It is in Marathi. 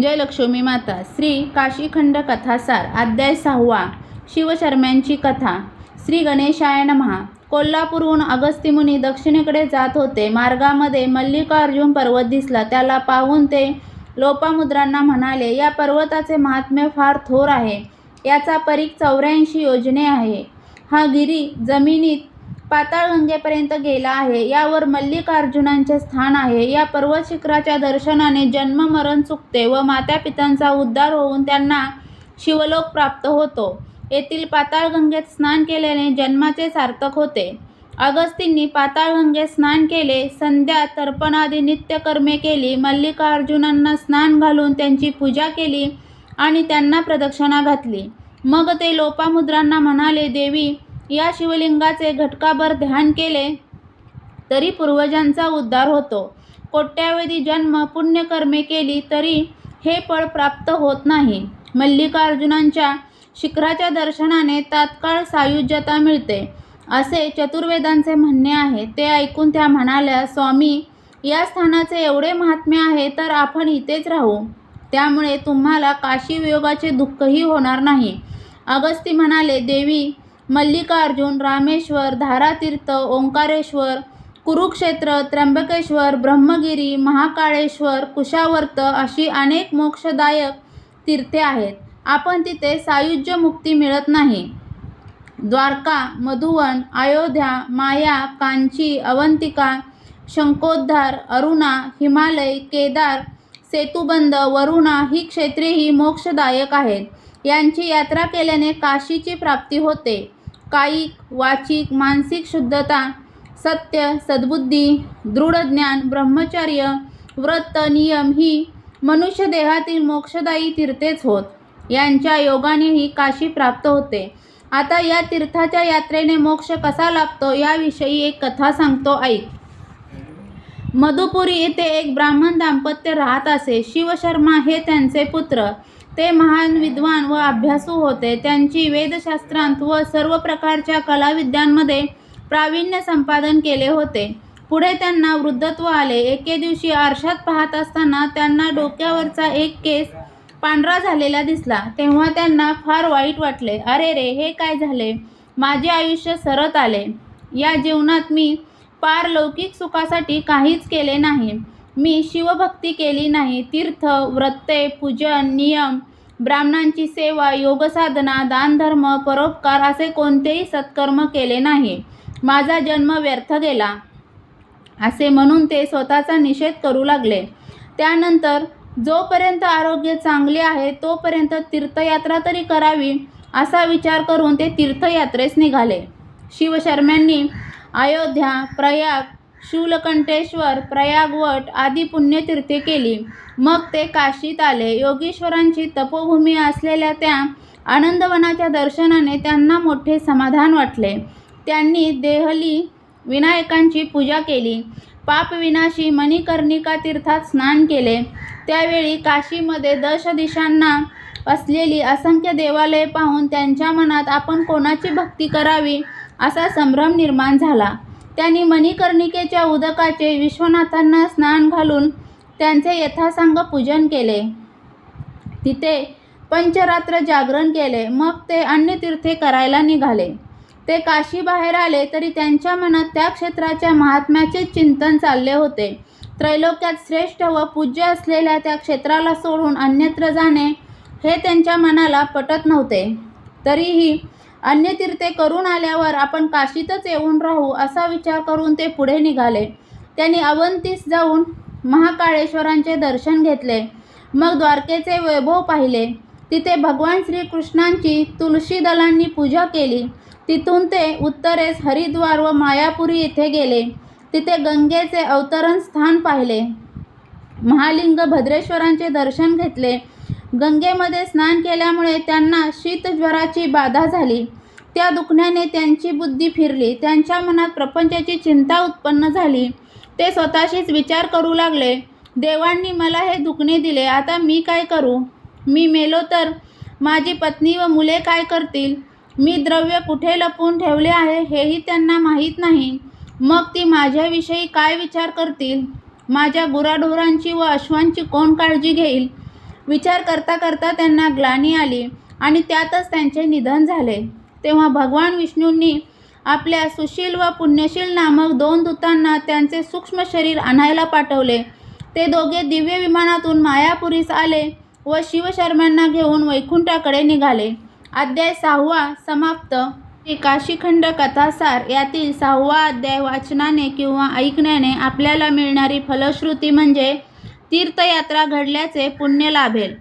जयलक्ष्मी माता श्री काशीखंड कथासार अध्याय सहावा शिवशर्म्यांची कथा. श्री गणेशाय नमहा कोल्हापूरहून अगस्त्यमुनी दक्षिणेकडे जात होते. मार्गामध्ये मल्लिकार्जुन पर्वत दिसला. त्याला पाहून ते लोपामुद्रांना म्हणाले या पर्वताचे महात्म्य फार थोर आहे. याचा परीख चौऱ्याऐंशी योजने आहे. हा गिरी जमिनीत पाताळगंगेपर्यंत गेला आहे. यावर मल्लिकार्जुनांचे स्थान आहे. या पर्वत शिखराच्या दर्शनाने जन्म मरण चुकते व मातापितांचा उद्धार होऊन त्यांना शिवलोक प्राप्त होतो. येथील पाताळगंगेत स्नान केल्याने जन्माचे सार्थक होते. अगस्तींनी पाताळगंगेत स्नान केले. संध्या तर्पणादी नित्यकर्मे केली. मल्लिकार्जुनांना स्नान घालून त्यांची पूजा केली आणि त्यांना प्रदक्षिणा घातली. मग ते लोपामुद्रांना म्हणाले देवी या शिवलिंगाचे घटकाभर ध्यान केले तरी पूर्वजांचा उद्धार होतो. कोट्यावधी जन्म पुण्यकर्मे केली तरी हे फळ प्राप्त होत नाही. मल्लिकार्जुनांच्या शिखराच्या दर्शनाने तात्काळ सायुज्यता मिळते असे चतुर्वेदांचे म्हणणे आहे. ते ऐकून त्या म्हणाल्या स्वामी या स्थानाचे एवढे महात्म्य आहे तर आपण इथेच राहू. त्यामुळे तुम्हाला काशी वियोगाचे दुःखही होणार नाही. अगस्ती म्हणाले देवी मल्लिकार्जुन रामेश्वर धारातीर्थ ओंकारेश्वर कुरुक्षेत्र त्र्यंबकेश्वर ब्रह्मगिरी महाकाळेश्वर कुशावर्त अशी अनेक मोक्षदायक तीर्थे आहेत. आपण तिथे सायुज्य मुक्ती मिळत नाही. द्वारका मधुवन अयोध्या माया कांची अवंतिका शंकोद्धार अरुणा हिमालय केदार सेतुबंद वरुणा ही क्षेत्रेही मोक्षदायक आहेत. यांची यात्रा केल्याने काशीची प्राप्ती होते. कायिक वाचिक मानसिक शुद्धता सत्य सद्बुद्धी दृढ ज्ञान ब्रह्मचर्य व्रत नियम ही मनुष्य देहातील मोक्षदायी तीर्थेच होत. यांच्या योगानेही काशी प्राप्त होते. आता या तीर्थाच्या यात्रेने मोक्ष कसा लाभतो याविषयी एक कथा सांगतो ऐक. मधुपुरी येथे एक ब्राह्मण दाम्पत्य राहत असे. शिवशर्मा हे त्यांचे पुत्र. ते महान विद्वान व अभ्यासू होते. त्यांची वेदशास्त्रांत व सर्व प्रकारच्या कलाविद्यांमध्ये प्रावीण्य संपादन केले होते. पुढे त्यांना वृद्धत्व आले. एके दिवशी आरशात पाहत असताना त्यांना डोक्यावरचा एक केस पांढरा झालेला दिसला. तेव्हा त्यांना फार वाईट वाटले. अरे रे हे काय झाले? माझे आयुष्य सरत आले. या जीवनात मी पार लौकिक सुखासाठी काहीच केले नाही. मी शिवभक्ती केली नाही. तीर्थ व्रते पूजन नियम ब्राह्मणांची सेवा योगसाधना दानधर्म परोपकार असे कोणतेही सत्कर्म केले नाही. माझा जन्म व्यर्थ गेला. असे म्हणून ते स्वतःचा निषेध करू लागले. त्यानंतर जोपर्यंत आरोग्य चांगले आहे तोपर्यंत तीर्थयात्रा तरी करावी असा विचार करून ते तीर्थयात्रेस निघाले. शिवशर्म्यांनी अयोध्या प्रयाग शूलकंठेश्वर प्रयागवट आदी पुण्यतीर्थे केली. मग ते काशीत आले. योगेश्वरांची तपोभूमी असलेल्या त्या आनंदवनाच्या दर्शनाने त्यांना मोठे समाधान वाटले. त्यांनी देहली विनायकांची पूजा केली. पापविनाशी मणिकर्णिका तीर्थात स्नान केले. त्यावेळी काशीमध्ये दश दिशांना असलेली असंख्य देवालये पाहून त्यांच्या मनात आपण कोणाची भक्ती करावी असा संभ्रम निर्माण झाला. त्यांनी मणिकर्णिकेच्या उदकाचे विश्वनाथांना स्नान घालून त्यांचे यथासांग पूजन केले. तिथे पंचरात्र जागरण केले. मग ते अन्य तीर्थे करायला निघाले. ते काशी बाहेर आले तरी त्यांच्या मनात त्या क्षेत्राच्या महात्म्याचे चिंतन चालले होते. त्रैलोक्यात श्रेष्ठ व पूज्य असलेल्या त्या क्षेत्राला सोडून अन्यत्र जाणे हे त्यांच्या मनाला पटत नव्हते. तरीही अन्य तीर्थे करून आल्यावर आपण काशीतच येऊन राहू असा विचार करून ते पुढे निघाले. त्यांनी अवंतीस जाऊन महाकाळेश्वरांचे दर्शन घेतले. मग द्वारकेचे वैभव पाहिले. तिथे भगवान श्रीकृष्णांची तुलसी दलांनी पूजा केली. तिथून ते उत्तरेस हरिद्वार व मायापुरी येथे गेले. तिथे गंगेचे अवतरण स्थान पाहिले. महालिंग भद्रेश्वरांचे दर्शन घेतले. गंगेमध्ये स्नान केल्यामुळे त्यांना शीतज्वराची बाधा झाली. त्या दुखण्याने त्यांची बुद्धी फिरली. त्यांच्या मनात प्रपंचाची चिंता उत्पन्न झाली. ते स्वतःशीच विचार करू लागले. देवांनी मला हे दुखणे दिले. आता मी काय करू? मी मेलो तर माझी पत्नी व मुले काय करतील? मी द्रव्य कुठे लपवून ठेवले आहे हेही त्यांना माहीत नाही. मग ती माझ्याविषयी काय विचार करतील? माझ्या गुराढोरांची व अश्वांची कोण काळजी घेईल? विचार करता करता त्यांना ग्लानी आली आणि त्यातच त्यांचे निधन झाले. तेव्हा भगवान विष्णूंनी आपल्या सुशील व पुण्यशील नामक दोन दूतांना त्यांचे सूक्ष्म शरीर आणायला पाठवले. ते दोघे दिव्य विमानातून मायापुरीस आले व शिवशर्मांना घेऊन वैकुंठाकडे निघाले. अध्याय सहावा समाप्त. काशीखंड कथासार यातील सहावा अध्याय वाचनाने किंवा ऐकण्याने आपल्याला मिळणारी फलश्रुती म्हणजे तीर्थयात्रा घडल्याचे पुण्य लाभेल